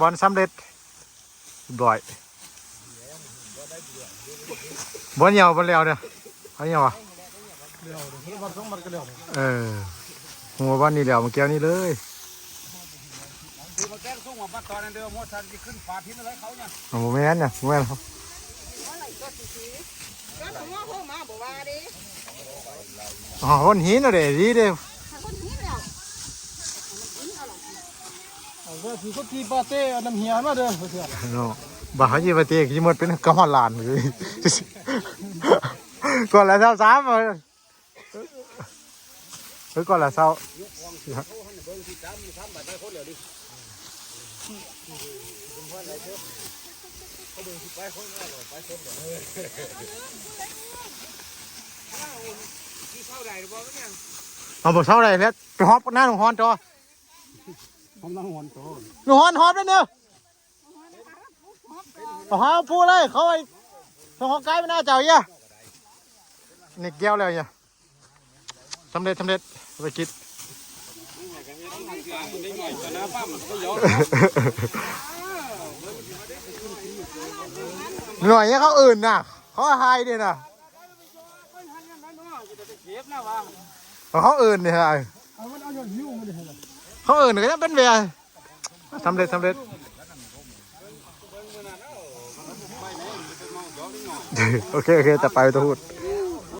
บอลสำเร็จบร้อยบอลเหี่ยวบอลเลี้ยวเนี่ยเอาเหี่ยวอะเออหัวบอลนี่เลี้ยวมื่อกี้นี่เลยมาแก้วส่งมาตอนนั้นเดียวมอสันจะขึ้นฝาทิ้งอะไรเขาเนี่ยโอ้โหแม่นเนี่ยแม่นครับก็ต้องว่าอ๋อคนหินเอาเด้ดีเด้ ถ้าคนนี้แล้ว เอาเว้ยคือเขาตีปาเต้น้ำเหียมาเด้อเพื่อนเนาะบ่าเขาจีบเตะกี่หมดเป็นกระหอนลานเลยก่อนละเช้าสามเลยเฮ้ยก่อนละเช้าที่เข้าได้หรือเปล่าเนี่ยเอาบ่เช้าไรเพชรไปฮอปหน้าหนูฮอนจอ ผมนั่งหัวโตหนูฮอนฮอปได้เนี่ยเอาฮอพูดเลยเขาไอ้ทางฮอกไกด์ไม่น่าเจ้าเหี้ยนี่แก้วแล้วเนี่ยสำเร็จสำเร็จไปคิดได้หน่อยจะน้าปั้มก็ย้อนหน่อยเนี่ยเขาอื่นน่ะเขาไฮดีน่ะเจ็บนะวะเขาอื่นเนี่ยไอ้ เขาเอาหย่อนหิ้วมาดิเหรอเขาอื่นก็ยังเป็นเวียสำเร็จสำเร็จโอเคโอเคแต่ไปตัวพูด